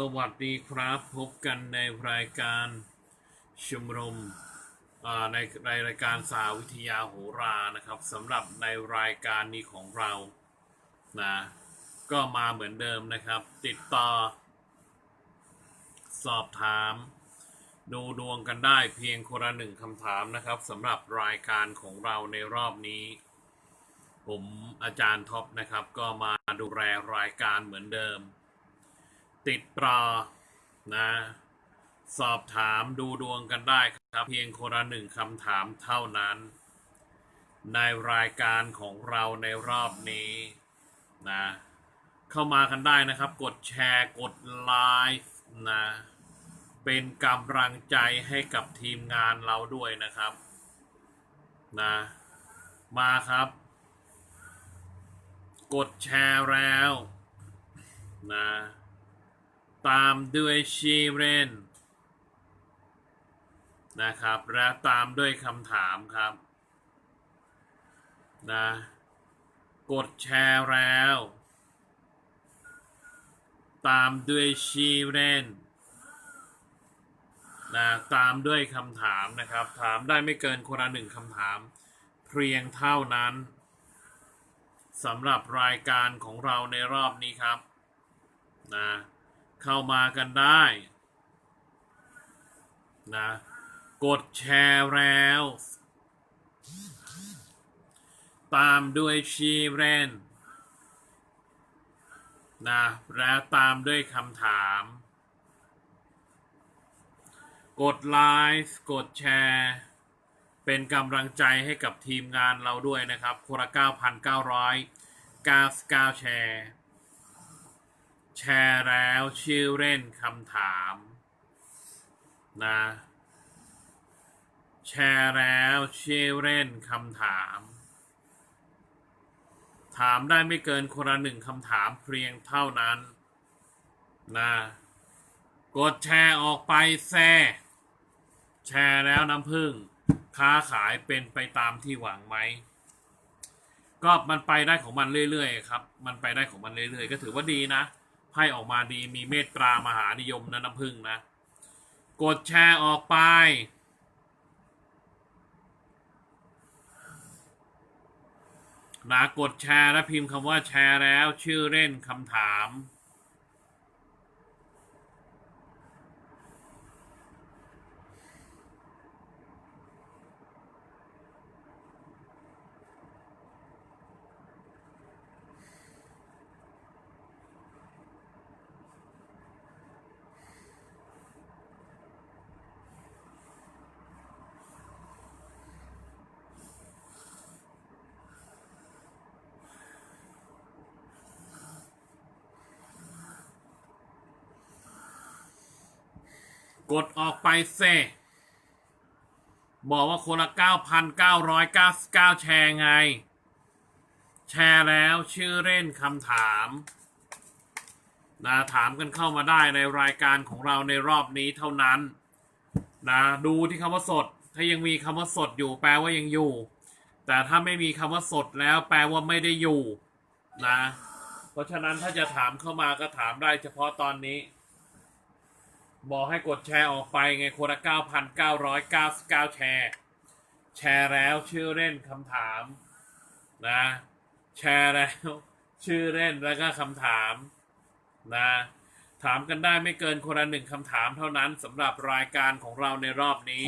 สวัสดีครับ พบกันในรายการชมรมในในรายการสาวิทยาโหรานะครับสำหรับในรายการนี้ของเรานะก็มาเหมือนเดิมนะครับ ติดต่อ สอบถาม ดูดวงกันได้เพียงคนละหนึ่งคำถามนะครับสำหรับรายการของเราในรอบนี้ ผมอาจารย์ท็อปนะครับ ก็มาดูแลรายการเหมือนเดิม ติดต่อนะ สอบถามดูดวงกันได้ครับ เพียงคนละหนึ่งคำถามเท่านั้น ในรายการของเราในรอบนี้นะ เข้ามากันได้นะครับ กดแชร์กดไลฟ์นะ เป็นกำลังใจให้กับทีมงานเราด้วยนะครับนะมาครับ กดแชร์แล้วนะ ตามด้วยชีเรนนะครับ และตามด้วยคำถามครับนะกดแชร์แล้ว ตามด้วยชีเรนนะตามด้วยคำถามนะครับ ถามได้ไม่เกินคนละหนึ่งคำถาม เพียงเท่านั้นสำหรับรายการของเราในรอบนี้ครับนะ เข้ามากันได้นะกดแชร์แล้ว ตามด้วยชีเรนนะและตามด้วยคำถาม กดไลค์กดแชร์ เป็นกำลังใจให้กับทีมงานเราด้วยนะครับคนละ9,999 แชร์ แชร์แล้วชื่อเล่นคำถามนะแชร์แล้วชื่อเล่นคำถาม ถามได้ไม่เกินคนละหนึ่งคำถามเพียงเท่านั้นนะกดแชร์ออกไปแซ่แชร์แล้วน้ำผึ้งค้าขายเป็นไปตามที่หวังไหม ก็มันไปได้ของมันเรื่อยๆครับ มันไปได้ของมันเรื่อยๆ ก็ถือว่าดีนะ ไพ่ออกมาดีมีเมตตามหานิยมนะน้ำผึ้งนะ กดแชร์ออกไป นะกดแชร์และพิมพ์คำว่าแชร์แล้ว ชื่อเล่นคำถาม กดออกไปเซบอกว่าคนละ9,999แชร์ไง แชร์แล้วชื่อเล่นคำถามนะถามกันเข้ามาได้ในรายการของเราในรอบนี้เท่านั้นนะดูที่คำว่าสด ถ้ายังมีคำว่าสดอยู่แปลว่ายังอยู่ แต่ถ้าไม่มีคำว่าสดแล้วแปลว่าไม่ได้อยู่นะ เพราะฉะนั้นถ้าจะถามเข้ามาก็ถามได้เฉพาะตอนนี้ บอกให้กดแชร์ออกไปไงคนละ9,999 แชร์ แชร์แล้วชื่อเล่นคำถามนะ แชร์แล้ว ชื่อเล่นแล้วก็คำถามนะ ถามกันได้ไม่เกินคนละหนึ่งคำถามเท่านั้นสำหรับรายการของเราในรอบนี้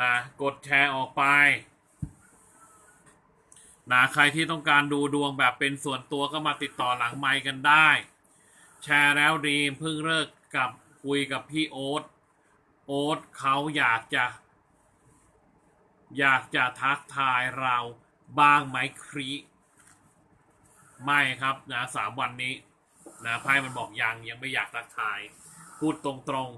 นะกดแชร์ออกไปนะใครที่ต้องการดูดวงแบบเป็นส่วนตัวก็มาติดต่อหลังไมค์กันได้ แชร์แล้วดีมเพิ่งเลิกกับ คุยกับพี่โอ๊ต โอ๊ตเขาอยากจะ อยากจะทักทายเราบ้างไหมครีไม่ครับนะสามวันนี้นะไพ่มันบอกยังยังไม่อยากทักทาย พูดตรง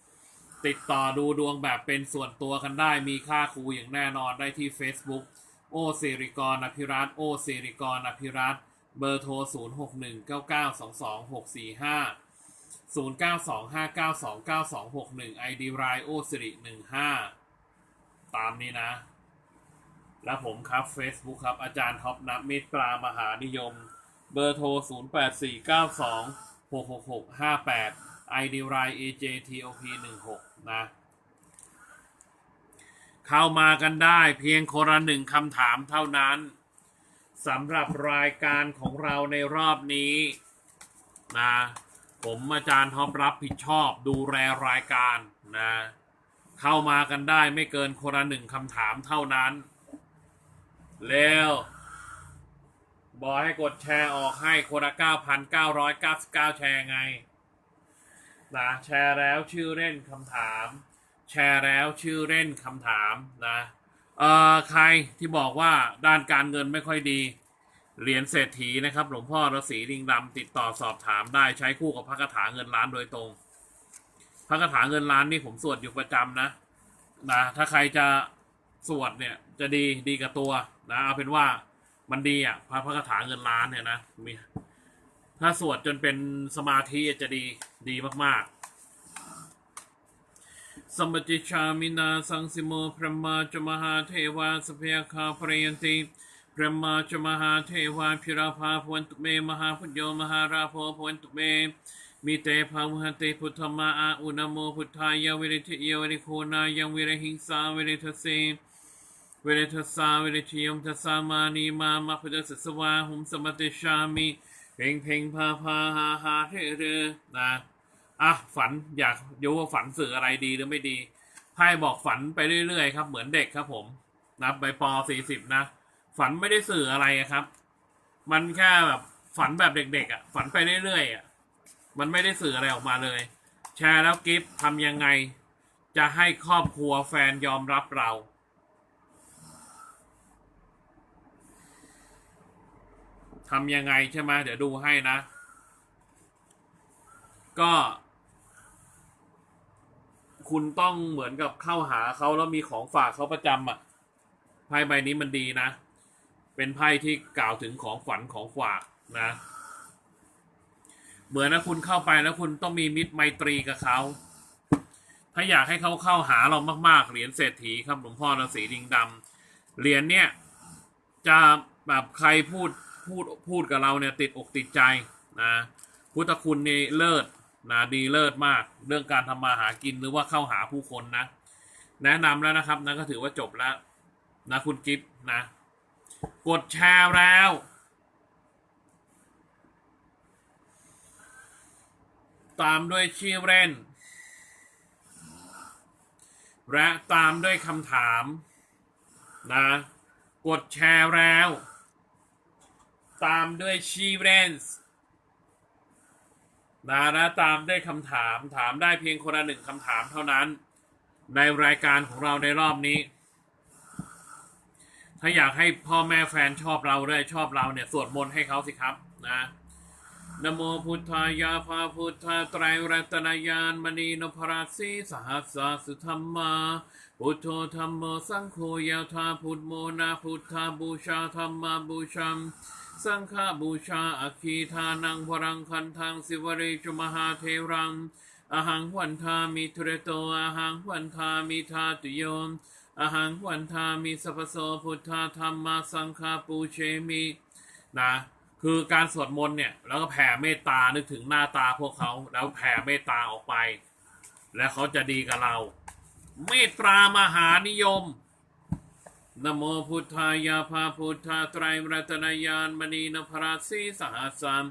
ๆ ติดต่อดูดวงแบบเป็นส่วนตัวกันได้มีค่าครูอย่างแน่นอนได้ที่ Facebook โอสิริกรอภิรัตน์โอสิริกรอภิรัตน์เบอร์โทร 0 0 9 2 5 9 2 9 2 6 1 ID รายโอสิริ15 ตามนี้นะ แล้วผมครับ Facebook ครับ อาจารย์ท็อปนับมิตรปรามหานิยม เบอร์โทร 0 8 4 9 2 6 6 6 5 8 ID r i AJTOP 1 6นะเข้ามากันได้เพียงคนละหนึ่งคำถามเท่านั้นสำหรับรายการของเราในรอบนี้นะ ผมอาจารย์ท็อปรับผิดชอบดูแลรายการนะ เข้ามากันได้ไม่เกินคนละหนึ่งคำถามเท่านั้น แล้วบอกให้กดแชร์ออกให้คนละ9,999 แชร์ไงนะแชร์แล้วชื่อเล่นคำถาม แชร์แล้วชื่อเล่นคำถามนะเอ่อใครที่บอกว่าด้านการเงินไม่ค่อยดี เหรียญเศรษฐีนะครับ หลวงพ่อฤาษีลิงดำติดต่อสอบถามได้ใช้คู่กับพระคาถาเงินล้านโดยตรง พระคาถาเงินล้านนี่ผมสวดอยู่ประจำนะนะถ้าใครจะสวดเนี่ยจะดีดีกับตัวนะเอาเป็นว่ามันดีอะพระพระคาถาเงินล้านเนี่ยนะมีถ้าสวดจนเป็นสมาธิจะดีดีมากๆสัมปติชามินาสังสิโมพระมาจมหาเทวาสพยคาปรยันติ พระมาจมหาเทวาพิราภาพวันตุเมมหาพุทโยมหาราโภพวันตุเมมีเตภาวุหติพุทธมาอาอุณโมพุทธายาวิริทเยวิริโคนายังวิริหิงสาวิริทเสเวเรทสาเวเรชยมทสามานีมามาพุทธสสวาหุมสมติชามิเพ่งเพ่งพาพาฮาฮาเทเรนะอะฝันอยากรู้ว่าฝันสื่ออะไรดีหรือไม่ดีไพ่บอกฝันไปเรื่อยๆครับ เหมือนเด็กครับผมนับใบปอสี่สิบนะ ฝันไม่ได้สื่ออะไระครับ มันแค่แบบฝันแบบเด็กๆอะ ฝันไปเรื่อยๆอะ มันไม่ได้สื่ออะไรออกมาเลย แชร์แล้วกิฟต์ทำยังไง จะให้ครอบครัวแฟนยอมรับเรา ทำยังไงใช่ไหมเดี๋ยวดูให้นะ ก็ คุณต้องเหมือนกับเข้าหาเขาแล้วมีของฝากเขาประจำอะไพ่ใบนี้มันดีนะ เป็นไพ่ที่กล่าวถึงของขวัญของฝากนะ เหมือนนะคุณเข้าไปแล้วคุณต้องมีมิตรไมตรีกับเขา ถ้าอยากให้เขาเข้าหาเรามากๆ เหรียญเศรษฐีครับหลวงพ่อฤาษีดิงดำเหรียญเนี่ยจะแบบใครพูดพูดพูดกับเราเนี่ยติดอกติดใจนะพุทธคุณนี่เลิศนะดีเลิศมาก เรื่องการทำมาหากินหรือว่าเข้าหาผู้คนนะ แนะนำแล้วนะครับนะก็ถือว่าจบแล้วนะคุณกิฟต์นะ กดแชร์แล้วตามด้วยชื่อเล่น และตามด้วยคำถามนะกดแชร์แล้ว ตามด้วยชีเรนส์นะและตามด้วยคำถามถามได้เพียงคนละหนึ่งคำถามเท่านั้น ในรายการของเราในรอบนี้ ถ้าอยากให้พ่อแม่แฟนชอบเราด้วยชอบเราเนี่ยสวดมนต์ให้เขาสิครับนะนะโมพุทธายาภาพุทธาไตรรัตนายานมณีนพราสีสหัสสาสุธรรมา พุทโธธรรมโมสังโฆยาวทาพุทโมนาพุทธาบูชาธรรมาบูชัมสังฆาบูชาอคีทานังวรังคันทังสิวเรจุมหาเทรังอหังวันทามิทุเรโตอหังวันทามิทาตุโยม อหังวันทามิสัพโสพุทธาธรรมาสังฆาปูเชมินะคือการสวดมนต์เนี่ย แล้วก็แผ่เมตตานึกถึงหน้าตาพวกเขาแล้วแผ่เมตตาออกไป และเขาจะดีกับเรา เมตตามหานิยมนะโมพุทธายาภาพุทธาไตรรัตนายานมณีนพราสีสหัสสาม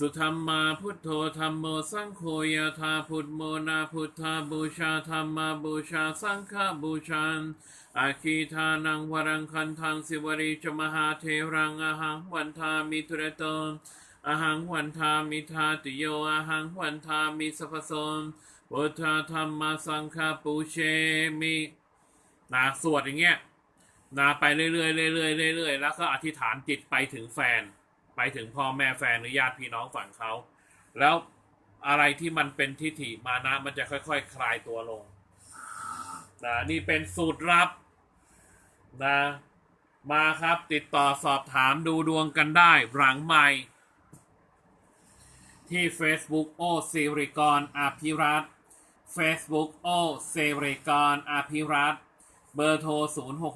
สุธรรมมาพุทโธธรรมโมสังโฆยาธาพุทโมนาพุทธาบูชาธรรมาบูชาสังฆบูชาอาคีทานังวรังคันทังสิวริจมหาเทรังอหังวันทามิทุรโตอหังวันทามิทาติโยอหังวันทามิสัพพโสพุทธาธรรมาสังฆปูเชมินะสวดอย่างเงี้ยนะไปเรื่อยๆเรื่อยๆเรื่อยๆแล้วก็อธิษฐานจิตไปถึงแฟน ไปถึงพ่อแม่แฟนหรือญาติพี่น้องฝั่งเขาแล้วอะไรที่มันเป็นทิฏฐิมานะมันจะค่อยๆคคลายตัวลงนะนี่เป็นสูตรลับนะมาครับติดต่อสอบถามดูดวงกันได้หลังใหม่ที่ Facebook โอซิริกรอภิรัต Facebook โอเซริกรอภิรัต เบอร์โทร 0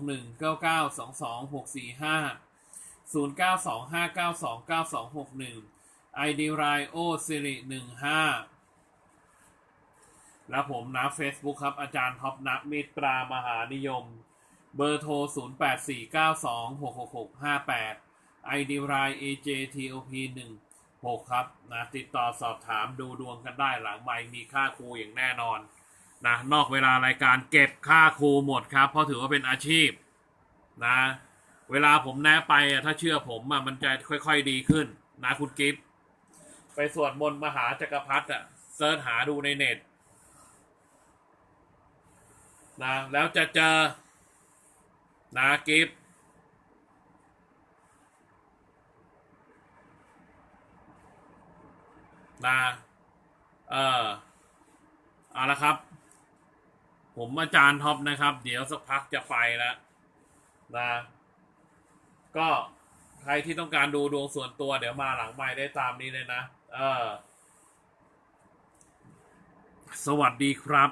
0 9 2 5 9 2 9 2 6 1 ID ไรโอสิริหนึ่งห้าแล้วผมนะ Facebook ครับ อาจารย์ท็อปนะมิตรามหานิยม เบอร์โทร 0 8 4 9 2 6 6 6 5 8 ID ไร AJTOP 1 6 ครับนะติดต่อสอบถามดูดวงกันได้หลังไม่มีค่าครูอย่างแน่นอนนะนอกเวลารายการเก็บค่าครูหมดครับ เพราะถือว่าเป็นอาชีพนะ เวลาผมแนะไปอะถ้าเชื่อผมอะมันจะค่อย ๆดีขึ้น นะคุณกิฟต์ไปสวดมนต์มหาจักรพรรดิอะเซิร์ชหาดูในเน็ตนะแล้วจะเจอนะกิฟต์นะเออเอาละครับ ผมอาจารย์ท็อปนะครับ เดี๋ยวสักพักจะไปแล้วนะ ก็ใครที่ต้องการดูดวงส่วนตัวเดี๋ยวมาหลังไม่ได้ตามนี้เลยนะ เออ สวัสดีครับ